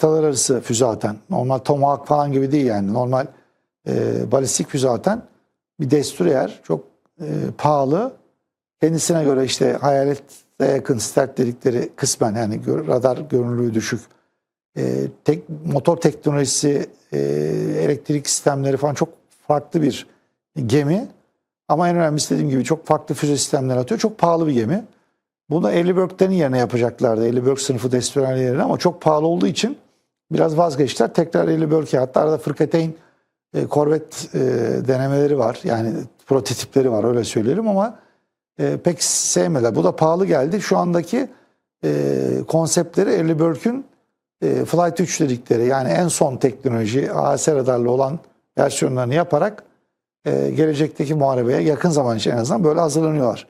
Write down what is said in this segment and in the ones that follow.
kıtalar arası füze atan. Normal Tomahawk falan gibi değil yani. Normal e, balistik füze atan bir destroyer. Çok e, pahalı. Kendisine göre işte hayalete yakın start dedikleri kısmen yani radar görünürlüğü düşük. E, tek, motor teknolojisi, e, elektrik sistemleri falan çok farklı bir gemi. Ama en önemlisi dediğim gibi çok farklı füze sistemleri atıyor. Çok pahalı bir gemi. Bunu da Elliberg'den yerine yapacaklardı. Elliberg sınıfı destroyer yerine ama çok pahalı olduğu için biraz vazgeçtiler. Tekrar Elliberg'e hatta arada Fırkateyn e, korvet e, denemeleri var. Yani prototipleri var öyle söyleyelim ama e, pek sevmediler. Bu da pahalı geldi. Şu andaki e, konseptleri Elliberg'ün e, Flight 3 dedikleri yani en son teknoloji AS radarlı olan versiyonlarını yaparak e, gelecekteki muharebeye yakın zaman için en azından böyle hazırlanıyorlar.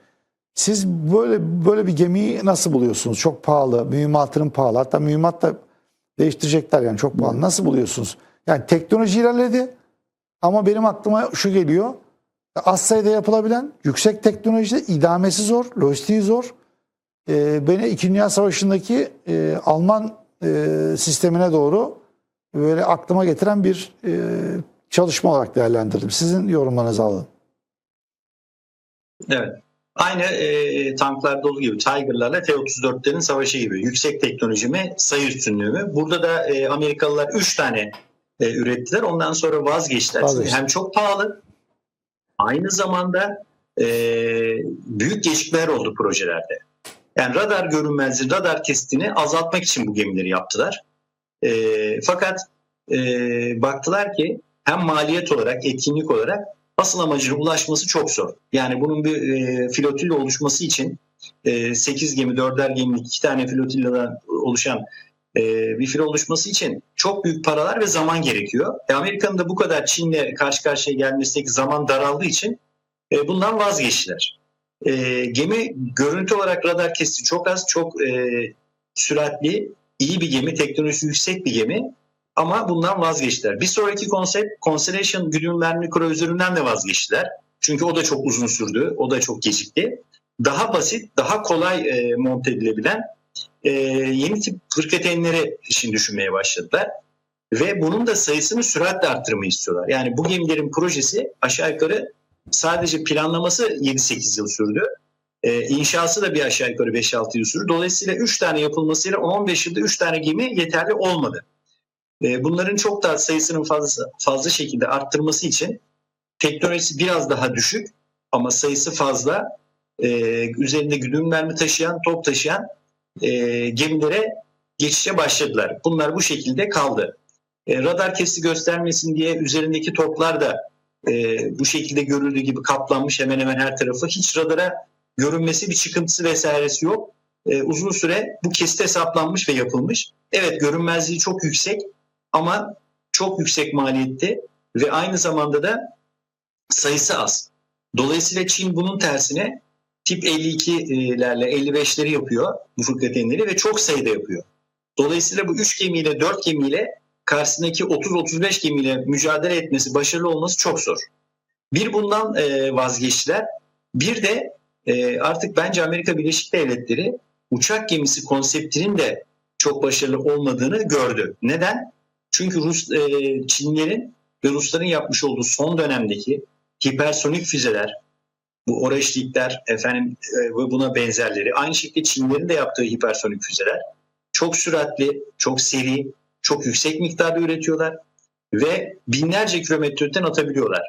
Siz böyle böyle bir gemiyi nasıl buluyorsunuz? Çok pahalı, mühimmatının pahalı. Hatta mühimmat da değiştirecekler yani çok pahalı. Nasıl buluyorsunuz? Yani teknoloji ilerledi ama benim aklıma şu geliyor. Az sayıda yapılabilen, yüksek teknolojide idamesi zor, lojistiği zor. Ee, beni İkinci Dünya Savaşı'ndaki e, Alman e, sistemine doğru böyle aklıma getiren bir e, çalışma olarak değerlendirdim. Sizin yorumlarınızı alalım. Evet. Aynı e, tanklarda olduğu gibi Tiger'larla T-34'lerin savaşı gibi. Yüksek teknoloji mi, sayı üstünlüğü mü? Burada da e, Amerikalılar 3 tane e, ürettiler. Ondan sonra vazgeçtiler. Vazgeçti. hem çok pahalı, aynı zamanda e, büyük gecikmeler oldu projelerde. Yani radar görünmezliği, radar testini azaltmak için bu gemileri yaptılar. E, fakat e, baktılar ki hem maliyet olarak, etkinlik olarak asıl amacına ulaşması çok zor. Yani bunun bir e, flotilla oluşması için e, 8 gemi, 4'er gemilik 2 tane flotilladan oluşan e, bir filo oluşması için çok büyük paralar ve zaman gerekiyor. E, Amerika'nın da bu kadar Çin'le karşı karşıya gelmesindeki zaman daraldığı için e, bundan vazgeçtiler. E, gemi görüntü olarak radar kesiti çok az, çok e, süratli, iyi bir gemi, teknolojisi yüksek bir gemi. Ama bundan vazgeçtiler. Bir sonraki konsept Constellation güdüm mermi kruzöründen de vazgeçtiler. Çünkü o da çok uzun sürdü. O da çok gecikti. Daha basit, daha kolay e, monte edilebilen e, yeni tip fırkateynleri için düşünmeye başladılar. Ve bunun da sayısını süratle arttırmayı istiyorlar. Yani bu gemilerin projesi aşağı yukarı sadece planlaması 7-8 yıl sürdü. E, inşası da bir aşağı yukarı 5-6 yıl sürdü. Dolayısıyla 3 tane yapılmasıyla 10-15 yılda 3 tane gemi yeterli olmadı. E, bunların çok daha sayısının fazla, fazla şekilde arttırması için teknolojisi biraz daha düşük ama sayısı fazla e, üzerinde güdüm mermi taşıyan, top taşıyan e, gemilere geçişe başladılar. Bunlar bu şekilde kaldı. E, radar kesti göstermesin diye üzerindeki toplar da bu şekilde görüldüğü gibi kaplanmış hemen hemen her tarafı. Hiç radara görünmesi bir çıkıntısı vesairesi yok. Uzun süre bu kesit hesaplanmış ve yapılmış. Evet görünmezliği çok yüksek ama çok yüksek maliyetli ve aynı zamanda da sayısı az. Dolayısıyla Çin bunun tersine tip 52'lerle 55'leri yapıyor bu fırkateynleri ve çok sayıda yapıyor. Dolayısıyla bu 3 gemiyle 4 gemiyle karşısındaki 30-35 gemiyle mücadele etmesi, başarılı olması çok zor. Bir bundan e, vazgeçtiler. Bir de e, artık bence Amerika Birleşik Devletleri uçak gemisi konseptinin de çok başarılı olmadığını gördü. Neden? Çünkü Rus e, Çinlerin ve Rusların yapmış olduğu son dönemdeki hipersonik füzeler, bu Oreşlikler efendim e, ve buna benzerleri, aynı şekilde Çinlerin de yaptığı hipersonik füzeler çok süratli, çok seri, çok yüksek miktarda üretiyorlar ve binlerce kilometre öteden atabiliyorlar.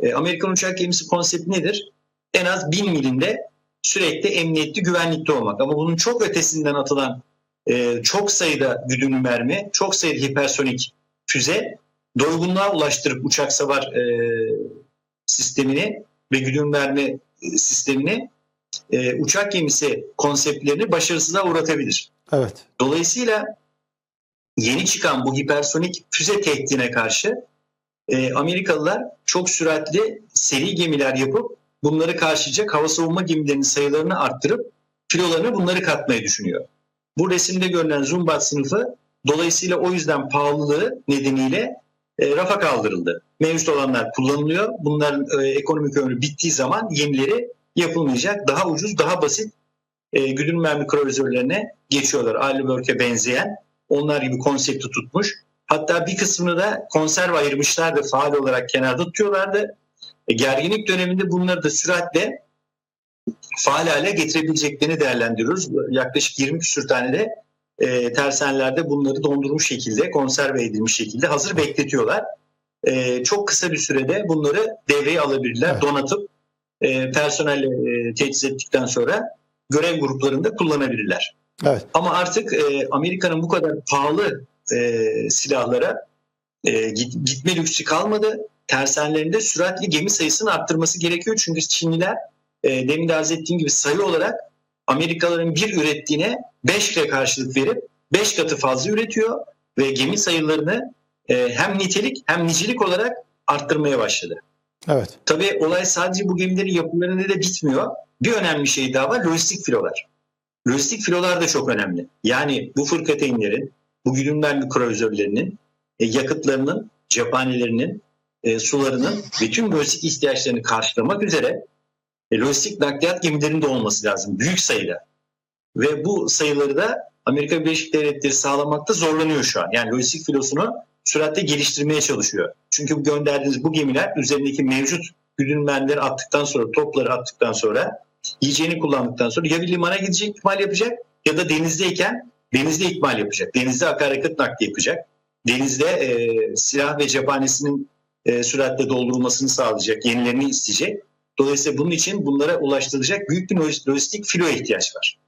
E, Amerikan uçak gemisi konsepti nedir? En az bin milinde sürekli emniyetli, güvenlikli olmak. Ama bunun çok ötesinden atılan e, çok sayıda güdümlü mermi, çok sayıda hipersonik füze doygunluğa ulaştırıp uçak savar e, sistemini ve güdümlü mermi e, sistemini e, uçak gemisi konseptlerini başarısızlığa uğratabilir. Evet. Dolayısıyla yeni çıkan bu hipersonik füze tehdidine karşı e, Amerikalılar çok süratli seri gemiler yapıp bunları karşılayacak hava savunma gemilerinin sayılarını arttırıp filolarına bunları katmayı düşünüyor. Bu resimde görülen Zumbat sınıfı dolayısıyla o yüzden pahalılığı nedeniyle e, rafa kaldırıldı. Mevcut olanlar kullanılıyor. Bunların e, ekonomik ömrü bittiği zaman yenileri yapılmayacak. Daha ucuz, daha basit e, güdüm mermi kruvazörlerine geçiyorlar. Alibörk'e benzeyen onlar gibi konsepti tutmuş. Hatta bir kısmını da konserve ayırmışlardı, faal olarak kenarda tutuyorlardı. E, gerginlik döneminde bunları da süratle faal hale getirebileceklerini değerlendiriyoruz. Yaklaşık 20 küsür tane de e, tersanelerde bunları dondurmuş şekilde, konserve edilmiş şekilde hazır bekletiyorlar. E, çok kısa bir sürede bunları devreye alabilirler, Evet. donatıp e, personelle e, teçhiz ettikten sonra görev gruplarında kullanabilirler. Evet. Ama artık e, Amerika'nın bu kadar pahalı e, silahlara e, git- gitme lüksü kalmadı. Tersanelerinde süratli gemi sayısını arttırması gerekiyor. Çünkü Çinliler e, demin de arz ettiğim gibi sayı olarak Amerikalıların bir ürettiğine 5 ile karşılık verip 5 katı fazla üretiyor ve gemi sayılarını e, hem nitelik hem nicelik olarak arttırmaya başladı. Evet. Tabii olay sadece bu gemilerin yapımlarında da bitmiyor. Bir önemli şey daha var lojistik filolar. Lojistik filolar da çok önemli. Yani bu fırkateynlerin, bu güdümlerli kruvazörlerinin e, yakıtlarının, cephanelerinin, e, sularının ve tüm lojistik ihtiyaçlarını karşılamak üzere e, lojistik nakliyat gemilerinin de olması lazım büyük sayıda. Ve bu sayıları da Amerika Birleşik Devletleri sağlamakta zorlanıyor şu an. Yani lojistik filosunu süratle geliştirmeye çalışıyor. Çünkü bu gönderdiğiniz bu gemiler üzerindeki mevcut güdümlenleri attıktan sonra, topları attıktan sonra, yiyeceğini kullandıktan sonra ya bir limana gidecek ikmal yapacak ya da denizdeyken denizde ikmal yapacak. Denizde akaryakıt nakli yapacak. Denizde e, silah ve cephanesinin e, süratle doldurulmasını sağlayacak, yenilerini isteyecek. Dolayısıyla bunun için bunlara ulaştırılacak büyük bir lojistik filoya ihtiyaç var.